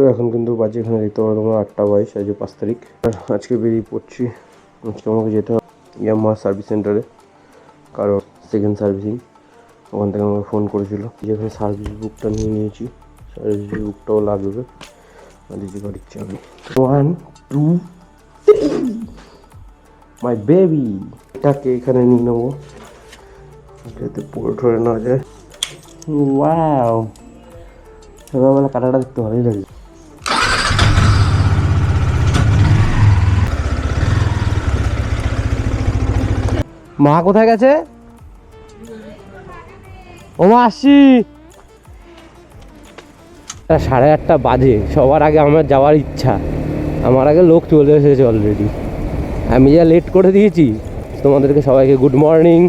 তো এখন কিন্তু বাজে এখানে দেখতে পারো তোমরা আটটা বাইশ, আজকে পাঁচ তারিখ। আজকে বেরিয়ে পড়ছি আজকে আমাকে যেতে হবে ইয়ামা সার্ভিস সেন্টারে কারণ সেকেন্ড সার্ভিসিং ওখান থেকে আমাকে ফোন করেছিল যেখানে সার্ভিস বুকটা নিয়ে নিয়েছি। সার্ভিস বুকটাও লাগবে। দিদি গাড়ির চাবি। ওয়ান টু মাই বেবি এটাকে এখানে নিয়ে নেব। যাতে পড়ে ঠরে না যায়। ওয়াও সকালবেলা কাটাটা দেখতে ভালোই লাগে মা কোথায় গেছে? ও মা আসছি সাড়ে আটটা বাজে, সবার আগে আমার যাওয়ার ইচ্ছা। আমার আগে লোক চলে এসেছে অলরেডি আমি যা লেট করে দিয়েছি, তোমাদেরকে সবাইকে গুড মর্নিং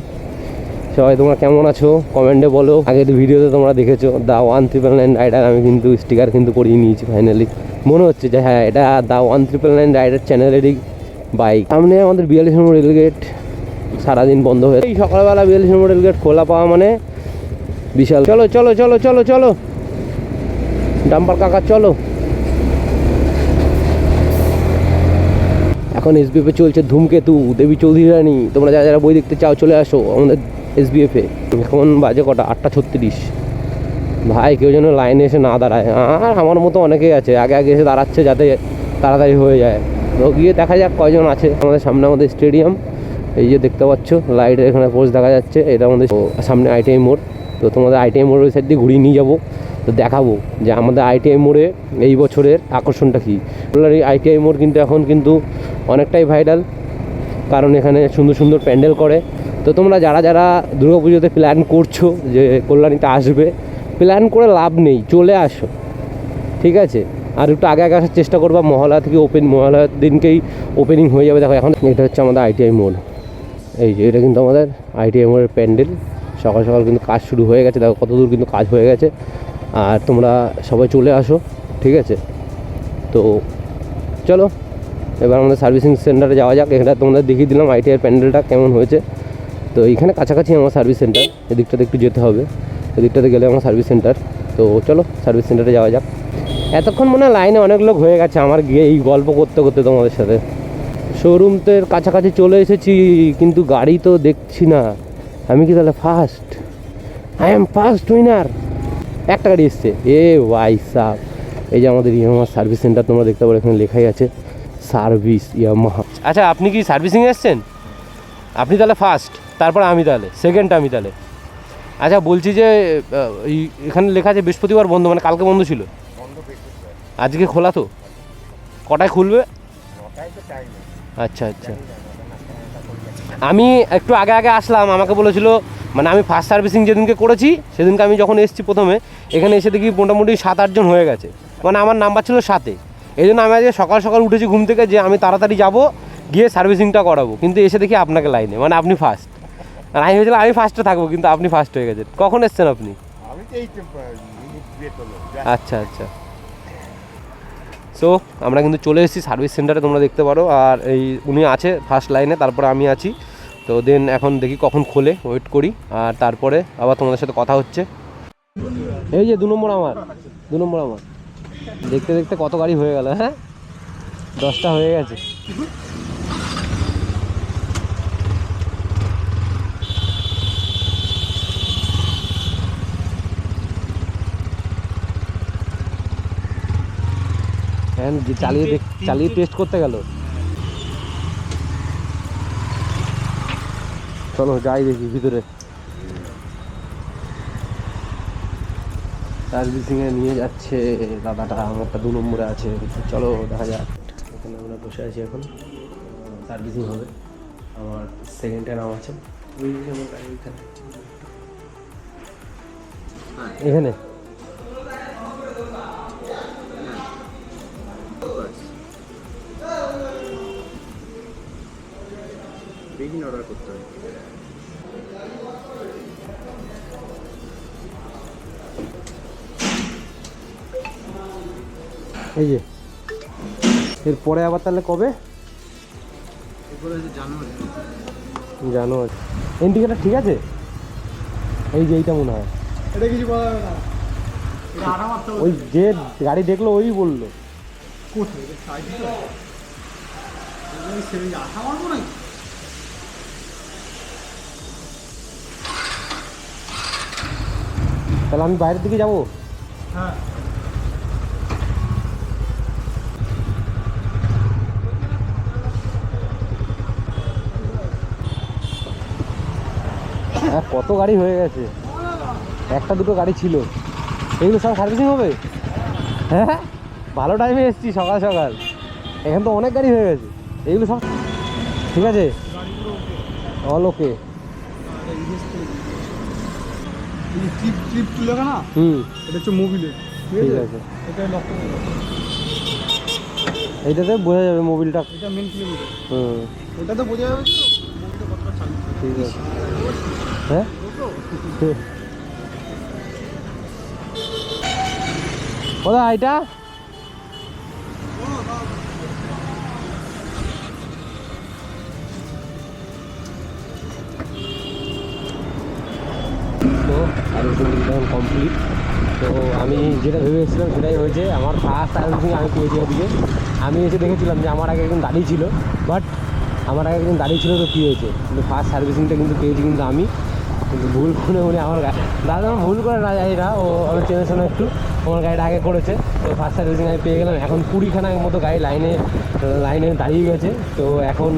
সবাই তোমরা কেমন আছো? কমেন্টে বলো। আগের ভিডিওতে তোমরা দেখেছ the one triple nine rider আমি কিন্তু স্টিকার কিন্তু করিয়ে নিয়েছি ফাইনালি মনে হচ্ছে যে হ্যাঁ এটা the one triple nine rider চ্যানেলেরই bike সামনে আমাদের বিয়াল্লিশ নম্বর রেলগেট সারাদিন বন্ধ হয়ে এই সকালবেলা বিয়াল্লিশ নম্বর গেট খোলা পাওয়া মানে বিশাল চলো চলো চলো চলো চলো। ডাম্পার কাকা, চলো। এখন এসবিএফে চলছে ধূমকেতু, দেবী চৌধুরী তোমরা যারা যারা বই দেখতে চাও, চলে আসো আমাদের এসবিএফে এখন বাজে কটা? আটটা ছত্রিশ। ভাই, কেউ যেন লাইনে এসে না দাঁড়ায়। আর আমার মতো অনেকেই আছে। আগে আগে এসে দাঁড়াচ্ছে যাতে তাড়াতাড়ি হয়ে যায়। তো গিয়ে দেখা যাক কয়জন আছে আমাদের সামনে আমাদের স্টেডিয়াম। এই যে দেখতে পাচ্ছ লাইটের এখানে পোস্ট দেখা যাচ্ছে, এটা আমাদের সামনে আইটিআই মোড়। তো তোমাদের আইটিআই মোড়ের ওই সাইড দিয়ে ঘুরিয়ে নিয়ে যাব, তো দেখাবো যে আমাদের আইটিআই মোড়ে এই বছরের আকর্ষণটা কী। এই আইটিআই মোড় কিন্তু এখন কিন্তু অনেকটাই ভাইরাল কারণ এখানে সুন্দর সুন্দর প্যান্ডেল করে। তো তোমরা যারা যারা দুর্গাপুজোতে প্ল্যান করছ যে কল্যাণীতে আসবে প্ল্যান করে লাভ নেই, চলে আসো। ঠিক আছে? আর একটু আগে আগে আসার চেষ্টা করবা মহলা থেকে ওপেন মহলার দিনকেই ওপেনিং হয়ে যাবে। দেখো, এখন এটা হচ্ছে আমাদের আইটিআই মোড়। এই যে, এটা কিন্তু আমাদের আইটিআই মোড়ের প্যান্ডেল। সকাল সকাল কিন্তু কাজ শুরু হয়ে গেছে। দেখো কত দূর কিন্তু কাজ হয়ে গেছে। আর তোমরা সবাই চলে আসো, ঠিক আছে? তো চলো, এবার আমাদের সার্ভিসিং সেন্টারে যাওয়া যাক। এখানে তোমাদের দেখিয়ে দিলাম আইটিআই প্যান্ডেলটা কেমন হয়েছে। তো এইখানে কাছাকাছি আমার সার্ভিস সেন্টার। এদিকটাতে একটু যেতে হবে। এদিকটাতে গেলে আমার সার্ভিস সেন্টার। তো চলো, সার্ভিস সেন্টারে যাওয়া যাক। এতক্ষণ মনে হয় লাইনে অনেক লোক হয়ে গেছে আমার গিয়ে এই গল্প করতে করতে তোমাদের সাথে। শোরুমতের কাছাকাছি চলে এসেছি কিন্তু গাড়ি তো দেখছি না। আমি কি তাহলে first I am first winner একটা গাড়ি এসছে। এ ওয়াই সাপ এই যে আমাদের ইয়ামাহা সার্ভিস সেন্টার তোমরা দেখতে পারো এখানে লেখাই আছে সার্ভিস ইয়ামাহা আচ্ছা আপনি কি সার্ভিসিং এসছেন? আপনি তাহলে ফার্স্ট তারপর আমি তাহলে সেকেন্ড আমি তাহলে। আচ্ছা বলছি যে এখানে লেখা আছে বৃহস্পতিবার বন্ধ মানে কালকে বন্ধ ছিল? আজকে খোলা তো? কটায় খুলবে? আচ্ছা আচ্ছা। আমি একটু আগে আগে আসলাম আমাকে বলেছিল মানে আমি ফার্স্ট সার্ভিসিং যেদিনকে করেছি সেদিনকে আমি যখন এসেছি প্রথমে এখানে এসে দেখি মোটামুটি সাত আটজন হয়ে গেছে। মানে আমার নাম্বার ছিল সাতে। এই জন্য আমি আজকে সকাল সকাল উঠেছি ঘুম থেকে যে আমি তাড়াতাড়ি যাব গিয়ে সার্ভিসিংটা করাবো। কিন্তু এসে দেখি আপনাকে লাইনে মানে আপনি ফার্স্ট আর আমি ভেবেছিলাম আমি ফার্স্টে থাকব কিন্তু আপনি ফার্স্ট হয়ে গেছেন। কখন এসছেন আপনি? আচ্ছা আচ্ছা। সো আমরা কিন্তু চলে এসেছি সার্ভিস সেন্টারে তোমরা দেখতে পারো। আর এই উনি আছে ফার্স্ট লাইনে তারপরে আমি আছি। তো দেন এখন দেখি কখন খোলে ওয়েট করি। আর তারপরে আবার তোমাদের সাথে কথা হচ্ছে। এই যে দু নম্বর আমার, দু নম্বর আমার। দেখতে দেখতে কত গাড়ি হয়ে গেল হ্যাঁ? দশটা হয়ে গেছে। চালিয়ে চালিয়ে টেস্ট করতে গেল। চলো যাই দেখি ভিতরে। সার্ভিসিং এ নিয়ে যাচ্ছে দাদাটা আমারটা দু নম্বরে আছে। চলো দেখা যাক। এখানে আমরা বসে আছি এখন। সার্ভিসিং হবে। আমার সেকেন্ডে নাম আছে। ওই আমার গাড়ি এখানে। এখানে? বেগিন অর্ডার করতে হবে এই যে এরপরে আবার তাহলে কবে? এরপরে হচ্ছে জানুয়ারি। জানো ইন্ডিকেটার ঠিক আছে? এই যে এইটা মনে হয়। এটা কিছু বলা যাবে না। ওই যে গাড়ি দেখল ওই বলল। কোথায়? তাহলে আমি বাইরের দিকে যাব? হ্যাঁ। হ্যাঁ কত গাড়ি হয়ে গেছে? একটা দুটো গাড়ি ছিল। এগুলো সব সার্ভিসিং হবে? হ্যাঁ ভালো টাইমে এসেছি সকাল সকাল। এখানে তো অনেক গাড়ি হয়ে গেছে। এগুলো সব ঠিক আছে? অল ওকে। ট্রিপ ট্রিপ তুলে না? হুম। এটা হচ্ছে মোবিলে ঠিক আছে? এটা লক্ষ্য এইটাতে বোঝা যাবে মোবিলটা এটা মেন কিলোমিটার হুম। ওটাতে বোঝা যাবে তো মোবিলটা কতটা চালিয়েছে ঠিক আছে। হ্যাঁ? ওটা এটা তো সার্ভিসিং যখন কমপ্লিট তো আমি যেটা ভেবেছিলাম সেটাই হয়েছে, আমার ফার্স্ট সার্ভিসিং আমি পেয়েছি ওদিকে আমি এসে দেখেছিলাম যে আমার আগে একজন দাঁড়িয়ে ছিল বাট আমার আগে একজন দাঁড়িয়ে ছিল তো কী হয়েছে? কিন্তু ফার্স্ট সার্ভিসিংটা কিন্তু পেয়েছি কিন্তু আমি। কিন্তু ভুল করে উনি আমার দাদা আমার ভুল করে না জানি না ও আমি চেনে শোনা একটু আমার গাড়িটা আগে করেছে। তো ফার্স্ট সার্ভিসিং আমি পেয়ে গেলাম। এখন কুড়িখানা মতো গাড়ি লাইনে লাইনে দাঁড়িয়ে গেছে। তো এখন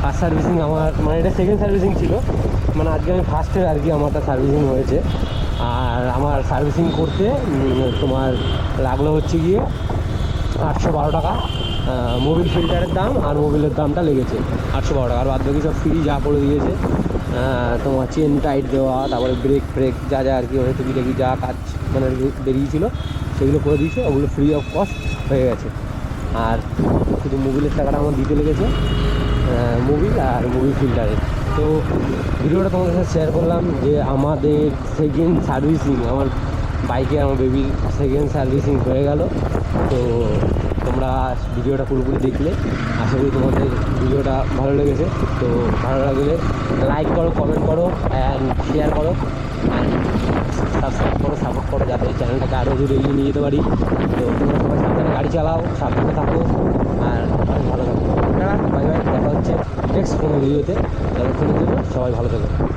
ফার্স্ট সার্ভিসিং আমার মানে এটা সেকেন্ড সার্ভিসিং ছিল। মানে আজকে আমি ফার্স্টে আর কি আমারটা সার্ভিসিং হয়েছে। আর আমার সার্ভিসিং করতে তোমার লাগল হচ্ছে গিয়ে আটশো বারো টাকা মোবিল ফিল্টারের দাম আর মোবিলের দামটা লেগেছে আটশো বারো টাকা। আর বাদ বাকি সব ফ্রি যা করে দিয়েছে তোমার চেন টাইট দেওয়া, তারপরে ব্রেক ফ্রেক যা যা আর কি হয়তো কি যা কাজ মানে বেরিয়েছিলো, সেগুলো করে দিয়েছে, ওগুলো ফ্রি অফ কস্ট হয়ে গেছে। আর শুধু মোবিলের টাকাটা আমার দিতে লেগেছে মোবিল আর মোবিল ফিল্টারের তো ভিডিওটা তোমাদের সাথে শেয়ার করলাম যে আমাদের সেকেন্ড সার্ভিসিং আমার বাইকে আমার বেবির সেকেন্ড সার্ভিসিং হয়ে গেল। তো তোমরা ভিডিওটা পুরোপুরি দেখলে। আশা করি তোমাদের ভিডিওটা ভালো লেগেছে। তো ভালো লাগলে লাইক করো কমেন্ট করো অ্যান্ড শেয়ার করো অ্যান্ড সাবস্ক্রাইব করো সাপোর্ট করো যাতে এই চ্যানেলটাকে আরও দূরে এগিয়ে নিয়ে যেতে পারি। তো তোমরা সবাই সাবধানে গাড়ি চালাও সাবধানে থাকো আর অনেক ভালো থাকো। বাই বাই দেখা হচ্ছে। নেক্সট কোনো ভিডিওতে দেখা করে দেবো সবাই ভালো থাকো